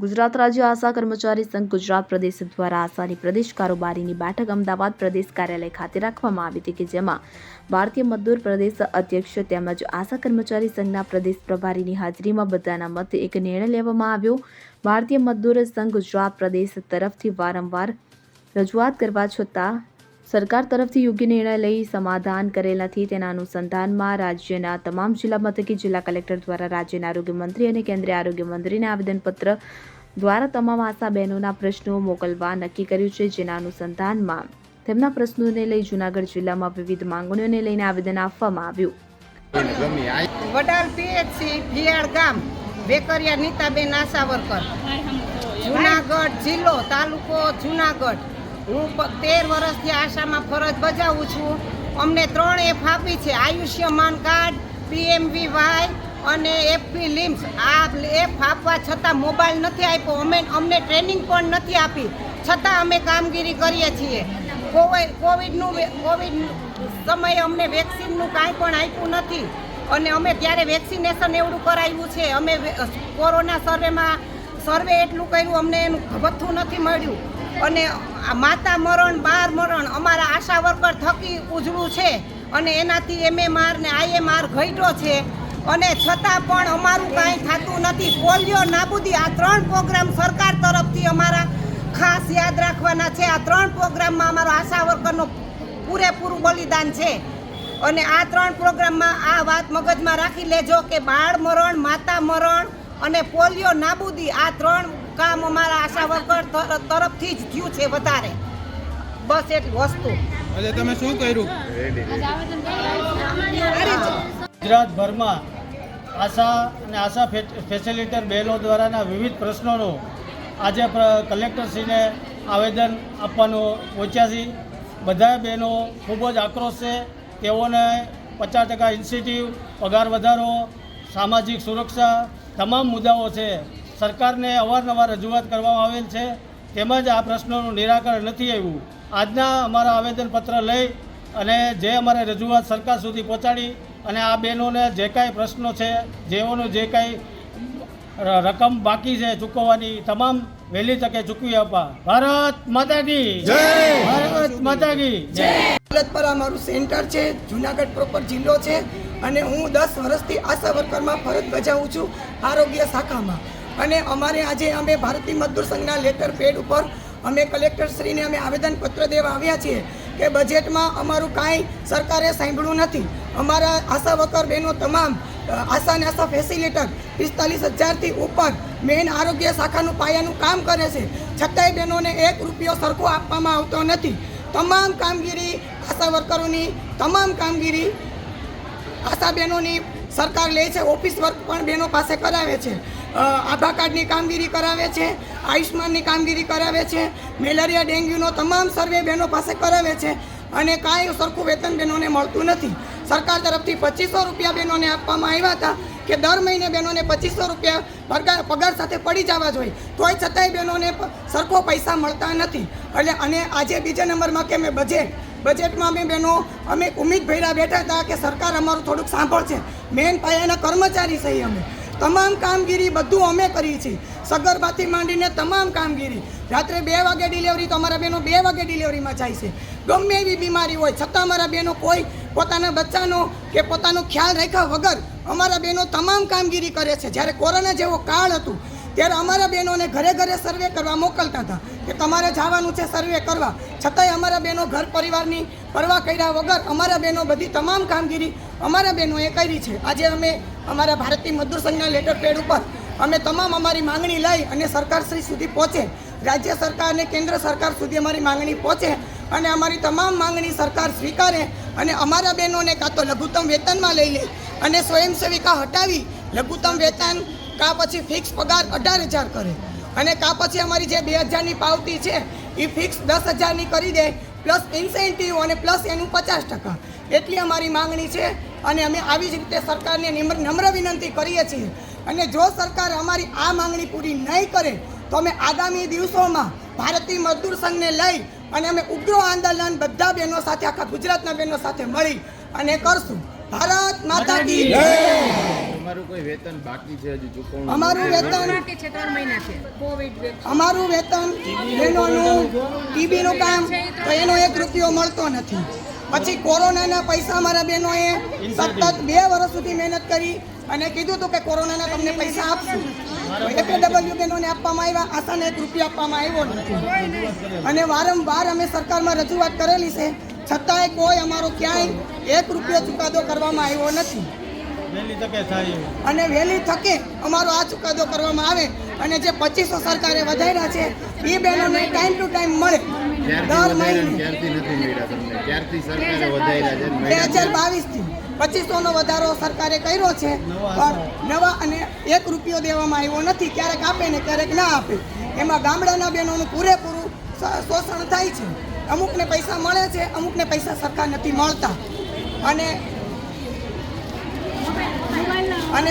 ગુજરાત રાજ્ય આશા કર્મચારી સંઘ ગુજરાત પ્રદેશ દ્વારા આશાની પ્રદેશ કારોબારીની બેઠક અમદાવાદ પ્રદેશ કાર્યાલય ખાતે રાખવામાં આવી હતી કે જેમાં ભારતીય મજદૂર પ્રદેશ અધ્યક્ષ તેમજ આશા કર્મચારી સંઘના પ્રદેશ પ્રભારીની હાજરીમાં બધાના મતે એક નિર્ણય લેવામાં આવ્યો. ભારતીય મજદૂર સંઘ ગુજરાત પ્રદેશ તરફથી વારંવાર રજૂઆત કરવા છતાં સરકાર તરફથી યોગ્ય નિર્ણય લઈ સમાધાન કરેલ નથી. તેના અનુસંધાનમાં રાજ્યના તમામ જિલ્લા મથકે જિલ્લા કલેક્ટર દ્વારા રાજ્યના આરોગ્ય મંત્રી અને કેન્દ્રીય આરોગ્ય મંત્રીને આવેદનપત્ર દ્વારા તમામ આશા બહેનોના પ્રશ્નો મોકલવા નક્કી કર્યું છે. જેના અનુસંધાનમાં તેમના પ્રશ્નોને લઈ જૂનાગઢ જિલ્લામાં વિવિધ માંગણીઓને લઈને આવેદન આપવામાં આવ્યું. વડાલ પીએચસી ફિયાળ ગામ વેકરિયા નીતાબેન આશાવરકર. જુનાગઢ જિલ્લો, તાલુકો જુનાગઢ. હું તેર વર્ષથી આશામાં ફરજ બજાવું છું. અમને ત્રણ એફ આપી છે, આયુષ્યમાન કાર્ડ પીએમવીવાય અને એફપી લિમ્સ આ એફ આપવા છતાં મોબાઈલ નથી આપ્યો. અમે, અમને ટ્રેનિંગ પણ નથી આપી. છતાં અમે કામગીરી કરીએ છીએ. કોવિડ કોવિડનું કોવિડ સમયે અમને વેક્સિનનું કાંઈ પણ આપ્યું નથી. અને અમે ત્યારે વેક્સિનેશન એવડું કરાવ્યું છે. અમે કોરોના સર્વેમાં, સર્વે એટલું કર્યું, અમને એનું ભથ્થું નથી મળ્યું. અને માતા મરણ, બાર મરણ અમારા આશા વર્કર થકી ઉજળું છે અને એનાથી એમએમઆર ને આઈએમઆર ઘટ્યો છે. અને છતાં પણ અમારું કાંઈ થતું નથી. પોલિયો નાબૂદી આ ત્રણ પ્રોગ્રામ સરકાર તરફથી અમારા ખાસ યાદ રાખવાના છે. આ ત્રણ પ્રોગ્રામમાં અમારો આશા વર્કરનો પૂરેપૂરું બલિદાન છે. અને આ ત્રણ પ્રોગ્રામમાં આ વાત મગજમાં રાખી લેજો કે બાળ મરણ, માતા મરણ અને પોલિયો નાબૂદી આ ત્રણ કામ અમારા આશા વર્કર તર- તરફથી જ થયું છે વધારે. બસ એટલી વસ્તુ. એટલે તમે શું કર્યું? ગુજરાતભરમાં આશા અને આશા ફેસિલિટર બહેનો દ્વારાના વિવિધ પ્રશ્નોનું આજે કલેક્ટરશ્રીને આવેદન આપવાનું પહોંચ્યા છીએ. બધા બહેનો ખૂબ જ આક્રોશ છે. તેઓને પચાસ ટકા ઇન્સેન્ટિવ પગાર વધારો સામાજિક સુરક્ષા તમામ મુદ્દાઓ છે. સરકારને અવારનવાર રજૂઆત કરવામાં આવેલ છે. તેમજ આ પ્રશ્નોનું નિરાકરણ નથી આવ્યું. આજના અમારા આવેદનપત્ર લઈ અને જે અમારે રજૂઆત સરકાર સુધી પહોંચાડી અને આ બહેનોને જે કાંઈ પ્રશ્નો છે જેઓનું જે કાંઈ રકમ બાકી છે ચૂકવવાની તમામ વહેલી તકે ચૂકવી આપવા. ભારત માતા કી ભારત માતા કી પર અમારું સેન્ટર છે જુનાગઢ પ્રોપર જિલ્લો છે અને હું દસ વર્ષથી આશા વર્કરમાં ફરજ બજાવું છું આરોગ્ય શાખામાં. અને અમારે આજે અમે ભારતીય મજદૂર સંઘના લેટર પેડ ઉપર અમે કલેક્ટરશ્રીને અમે આવેદનપત્ર દેવા આવ્યા છીએ કે બજેટમાં અમારું કાંઈ સરકારે સાંભળ્યું નથી. અમારા આશા વર્કર બહેનો તમામ આશા અને આશા ફેસિલિટર પિસ્તાલીસ હજારથી ઉપર મેઇન આરોગ્ય શાખાનું પાયાનું કામ કરે છે. છતાંય બહેનોને એક રૂપિયો સરખો આપવામાં આવતો નથી. તમામ કામગીરી આશા વર્કરોની, તમામ કામગીરી આશા બહેનોની સરકાર લે છે, ઓફિસ વર્ક પણ બહેનો પાસે કરાવે છે. આભા કાર્ડની કામગીરી કરાવે છે, આયુષ્માનની કામગીરી કરાવે છે, મેલેરિયા, ડેન્ગ્યુનો તમામ સર્વે બહેનો પાસે કરાવે છે અને કાંઈ સરખું વેતન બહેનોને મળતું નથી. સરકાર તરફથી પચીસો રૂપિયા બહેનોને આપવામાં આવ્યા હતા કે દર મહિને બહેનોને પચીસો રૂપિયા પગાર પગાર સાથે પડી જવા જોઈએ. તોય છતાંય બહેનોને સરખો પૈસા મળતા નથી. એટલે અને આજે બીજા નંબરમાં કે મેં બજેટ બજેટમાં અમે બહેનો, અમે ઉમ્મીદ ભર્યા બેઠા હતા કે સરકાર અમારું થોડુંક સાંભળશે. મેન પાયાના કર્મચારી છીએ અમે. તમામ કામગીરી બધું અમે કરી છે. સગર્ભાથી માંડીને તમામ કામગીરી. રાત્રે બે વાગે ડિલિવરી તો અમારા બહેનો બે વાગે ડિલિવરીમાં જાય છે. ગમે એવી બીમારી હોય, છતાં અમારા બહેનો કોઈ પોતાના બચ્ચાનો કે પોતાનો ખ્યાલ રાખ્યા વગર અમારા બહેનો તમામ કામગીરી કરે છે. જ્યારે કોરોના જેવો કાળ હતું, ત્યારે અમારા બહેનોને ઘરે ઘરે સર્વે કરવા મોકલતા હતા કે તમારે જવાનું છે સર્વે કરવા. છતાંય અમારા બહેનો ઘર પરિવારની પરવા કર્યા વગર અમારા બહેનો બધી તમામ કામગીરી અમારા બહેનોએ કરી છે. આજે અમે અમારા ભારતીય મજદૂર સંઘના લેટર પેડ ઉપર અમે તમામ અમારી માંગણી લઈ અને સરકારશ્રી સુધી પહોંચે. રાજ્ય સરકાર અને કેન્દ્ર સરકાર સુધી અમારી માંગણી પહોંચે અને અમારી તમામ માંગણી સરકાર સ્વીકારે અને અમારા બહેનોને કાં તો લઘુત્તમ વેતનમાં લઈ લે અને સ્વયંસેવિકા હટાવી લઘુત્તમ વેતન, કાં પછી ફિક્સ પગાર અઢાર હજાર કરે અને કાં પછી અમારી જે બે હજારની પાવતી છે એ ફિક્સ દસ હજારની કરી દે પ્લસ ઇન્સેન્ટિવ અને પ્લસ એનું પચાસ ટકા. એટલી અમારી માંગણી છે અને અમે આવી જ રીતે સરકારને નિમ્ર નમ્ર વિનંતી કરીએ છીએ. અને જો સરકાર અમારી આ માંગણી પૂરી નહીં કરે તો અમે આગામી દિવસોમાં ભારતીય મજદૂર સંઘને લઈ અને અમે ઉગ્ર આંદોલન બધા બહેનો સાથે આખા ગુજરાતના બહેનો સાથે મળી અને કરશું. ભારત માતા કી જય! અમારું કોઈ વેતન બાકી છે હજી ચૂકવણું? અમારું વેતન અમારું વેતન બહેનોનું ટીબીનું કામ તો એનો એક રૂપિયો મળતો નથી. પછી કોરોનાના પૈસા અમારા બહેનોએ સતત બે વર્ષ સુધી મહેનત કરી અને કીધું હતું કે કોરોનાના તમને પૈસા આપશું. એપીડબલ્યુ બહેનોને આપવામાં આવ્યા આશાને એક રૂપિયા આપવામાં આવ્યો નથી. અને વારંવાર અમે સરકારમાં રજૂઆત કરેલી છે છતાંય કોઈ અમારો ક્યાંય એક રૂપિયો ચુકાદો કરવામાં આવ્યો નથી. અને વહેલી તકે અમારો આ ચુકાદો કરવામાં આવે અને જે પચીસો સરકારે વધાર્યા છે એ બહેનોને ટાઈમ ટુ ટાઈમ મળે. દર મહિને વધાર્યા ને ક્યારથી નથી મળ્યા તમને. ક્યારથી સરકારે વધાર્યા છે ને બે હજાર? બાવીસથી પચીસોનો વધારો સરકારે કર્યો છે પણ નવા અને એક રૂપિયો દેવામાં આવ્યો નથી. ક્યારેક આપે ને ક્યારેક ના આપે. એમાં ગામડાના બહેનોનું પૂરેપૂરું શ- શોષણ થાય છે. અમુકને પૈસા મળે છે અમુકને પૈસા સરકાર નથી મળતા. અને અને